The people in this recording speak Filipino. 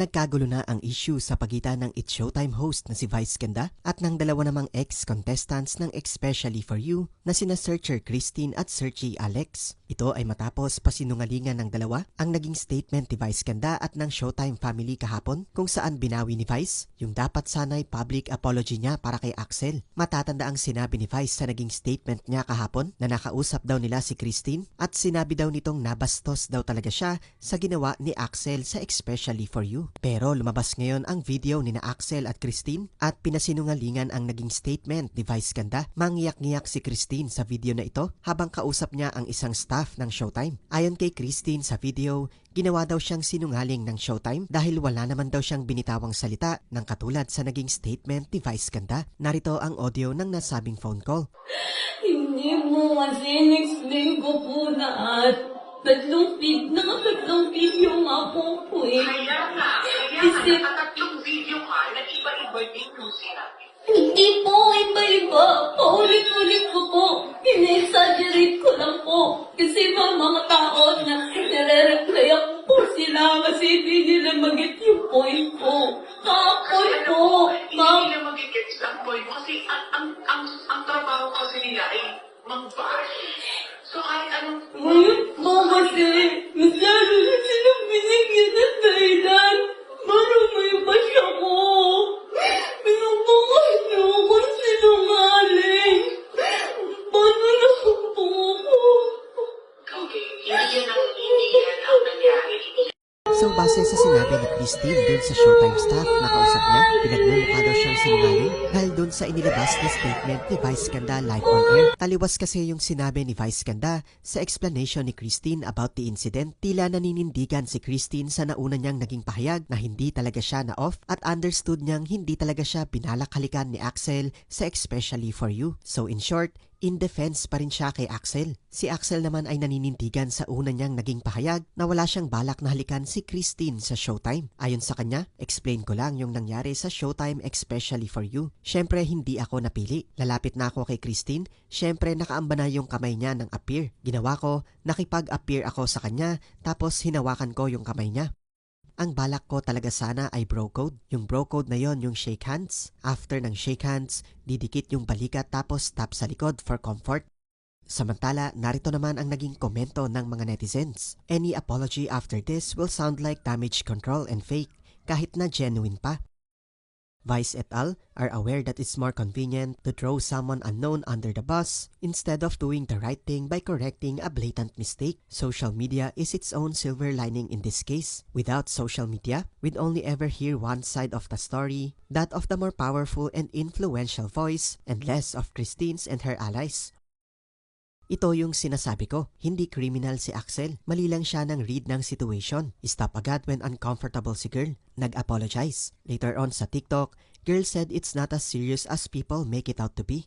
Nagkagulo na ang issue sa pagitan ng It's Showtime host na si Vice Ganda at ng dalawa namang ex-contestants ng Especially For You na sina Searcher Christine at Searchy Alex. Ito ay matapos pasinungalingan ng dalawa ang naging statement ni Vice Ganda at ng Showtime family kahapon kung saan binawi ni Vice yung dapat sanay public apology niya para kay Axel. Matatanda ang sinabi ni Vice sa naging statement niya kahapon na nakausap daw nila si Christine at sinabi daw nitong nabastos daw talaga siya sa ginawa ni Axel sa Especially For You. Pero lumabas ngayon ang video ni na Axel at Christine at pinasinungalingan ang naging statement ni Vice Ganda. Mangiyak-ngiyak si Christine sa video na ito habang kausap niya ang isang staff ng Showtime. Ayon kay Christine sa video, ginawa daw siyang sinungaling ng Showtime dahil wala naman daw siyang binitawang salita ng katulad sa naging statement ni Vice Ganda. Narito ang audio ng nasabing phone call. Hindi mo kasi in-explain ko po na at tatlong vid, nakatatlong video nga po po eh. Kaya nga, kaya Kasi- nakatatlong video ka, nag-iba-iba yung news sinabi. Hindi po, iba-iba. Paulit-ulit ko po. Ina-exaggerate ko lang po. Kasi mga mga tao na nare-replyan po sila kasi hindi nila mag-get yung point ko. Kasi po, ma'am. hindi nila magigets ang point kasi ang, ang, ang, ang trabaho kasi nila ay mang-bash. So kahit anong... Ngayon po kasi, masyado na silang binigyan ng dahilan. Para may bash ako. Pinubukas niyo ako sinungaling. Paano So base sa sinabi ni Christine dun sa Showtime staff na kausap niya, pinagmumukha daw siyang sinungaling dahil dun sa inilabas na statement ni Vice Ganda live on air. Taliwas kasi yung sinabi ni Vice Ganda sa explanation ni Christine about the incident. Tila naninindigan si Christine sa nauna niyang naging pahayag na hindi talaga siya na off at understood niyang hindi talaga siya binalakhalikan ni Axel sa Especially For You. So in short, in defense pa rin siya kay Axel. Si Axel naman ay naninindigan sa una niyang naging pahayag na wala siyang balak na halikan si Christine sa Showtime. Ayon sa kanya, explain ko lang yung nangyari sa Showtime especially for you. Siyempre, hindi ako napili. Lalapit na ako kay Christine, siyempre nakaamba na yung kamay niya ng appear. Ginawa ko, nakipag-appear ako sa kanya, tapos hinawakan ko yung kamay niya. Ang balak ko talaga sana ay bro code. Yung bro code na yon yung shake hands. After ng shake hands, didikit yung balikat tapos tap sa likod for comfort. Samantala, narito naman ang naging komento ng mga netizens. Any apology after this will sound like damage control and fake, kahit na genuine pa. Vice et al. are aware that it's more convenient to throw someone unknown under the bus instead of doing the right thing by correcting a blatant mistake. Social media is its own silver lining in this case. Without social media, we'd only ever hear one side of the story, that of the more powerful and influential voice, and less of Christine's and her allies. Ito yung sinasabi ko, hindi criminal si Axel. Mali lang siya ng read ng situation. Stop agad when uncomfortable si girl. Nag-apologize. Later on sa TikTok, girl said it's not as serious as people make it out to be.